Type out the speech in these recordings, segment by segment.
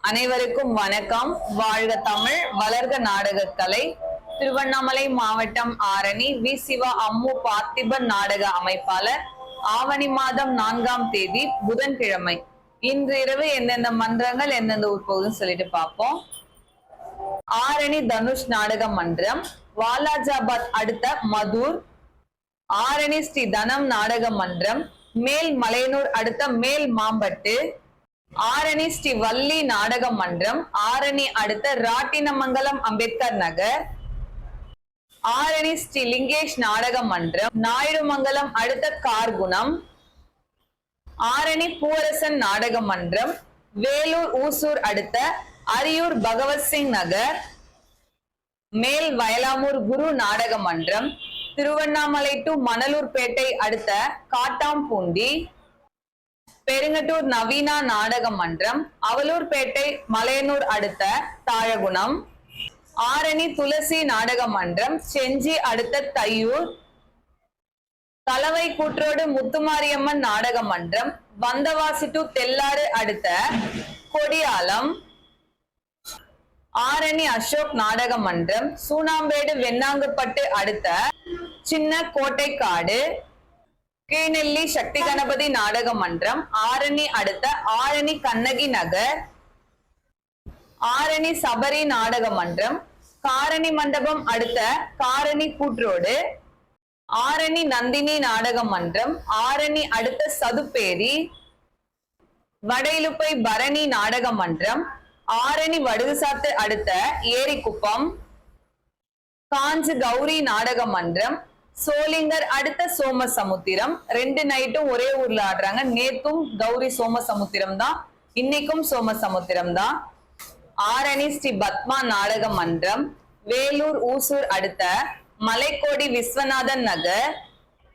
அனைவருக்கும் வணக்கம். வாழ்க தமிழ் வளர்க நாடகக்கலை. திருவண்ணாமலை மாவட்டம் ஆரணி வி. சிவா அம்மு பார்த்திபன் நாடக அமைப்பாளர். ஆவணி மாதம் நான்காம் தேதி புதன்கிழமை. இன்று இரவு எந்தெந்த மன்றங்கள் எந்தெந்த ஊர் போகுதுன்னு சொல்லிட்டு பார்ப்போம். ஆரணி தனுஷ் நாடக மன்றம் வாலாஜாபாத் அடுத்த மதுர். ஆரணி ஸ்ரீ தனம் நாடக மன்றம் மேல் மலையனூர் அடுத்த மேல் மாம்பட்டு ஆரணி ஸ்ரீ வள்ளி நாடக மன்றம் ஆரணி அடுத்த ராட்டினமங்கலம் அம்பேத்கர் நகர். ஆரணி ஸ்ரீ லிங்கேஷ் நாடக மன்றம் நாயுடுமங்கலம் அடுத்த கார்குணம். ஆரணி பூவரசன் நாடக மன்றம் வேலூர் ஊசூர் அடுத்த அரியூர் பகவத் சிங் நகர். மேல் வயலாமூர் குரு நாடக மன்றம் திருவண்ணாமலை டு மணலூர்பேட்டை அடுத்த காட்டாம்பூண்டி. பெருங்கட்டூர் நவீனா நாடக மன்றம் அவலூர்பேட்டை மலையனூர் அடுத்த தாழகுணம் ஆரணி துளசி நாடக மன்றம் செஞ்சி அடுத்த தையூர் கலவை கூற்றோடு முத்துமாரியம்மன் நாடக மன்றம் வந்தவாசி டு தெல்லாறு அடுத்த கொடியாலம் ஆரணி அசோக் நாடக மன்றம் சூனாம்பேடு வெண்ணாங்குப்பட்டு அடுத்த சின்ன கோட்டைக்காடு கீழ்நெல்லி சக்தி கணபதி நாடக மன்றம் ஆரணி அடுத்த ஆரணி கண்ணகி நகர் ஆரணி சபரி நாடக மன்றம் காரணி மண்டபம் அடுத்த காரணி கூற்றோடு ஆரணி நந்தினி நாடக மன்றம் ஆரணி அடுத்த சதுப்பேரி வடையிலுப்பை பரணி நாடக மன்றம் ஆரணி வடுகுசாத்து அடுத்த ஏரிக்குப்பம் காஞ்சு கௌரி நாடக மன்றம் சோளிங்கர் அடுத்த சோம சமுத்திரம் ரெண்டு நைட்டும் ஒரே ஊர்ல ஆடுறாங்க. நேத்தும் கௌரி சோம சமுத்திரம் தான். இன்னைக்கும் சோமசமுத்திரம் தான். ஆரணி ஸ்ரீ பத்மா நாடக மன்றம். வேலூர் ஊசூர் அடுத்த மலைக்கோடி விஸ்வநாதன் நகர்.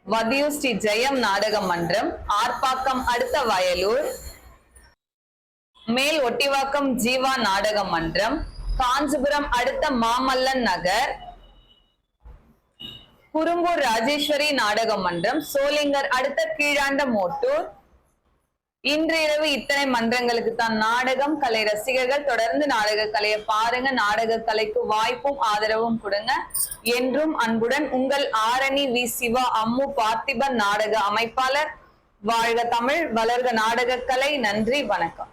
வதியூர் ஸ்ரீ ஜெயம் நாடக மன்றம். ஆர்ப்பாக்கம் அடுத்த வயலூர். மேல் ஒட்டிவாக்கம் ஜீவா நாடக மன்றம். காஞ்சிபுரம் அடுத்த மாமல்லன் நகர். குறும்பூர் ராஜேஸ்வரி நாடக மன்றம் சோளிங்கர் அடுத்த கீழாண்ட மோட்டூர். இன்று இரவு இத்தனை மன்றங்களுக்கு தான் நாடகம் கலை ரசிகர்கள் தொடர்ந்து நாடக கலையை பாருங்க நாடக கலைக்கு வாய்ப்பும் ஆதரவும் கொடுங்க. என்றும் அன்புடன் உங்கள் ஆரணி வி. சிவா அம்மு பார்த்திபன் நாடக அமைப்பாளர். வாழ்க தமிழ் வளர்க நாடக கலை. நன்றி வணக்கம்.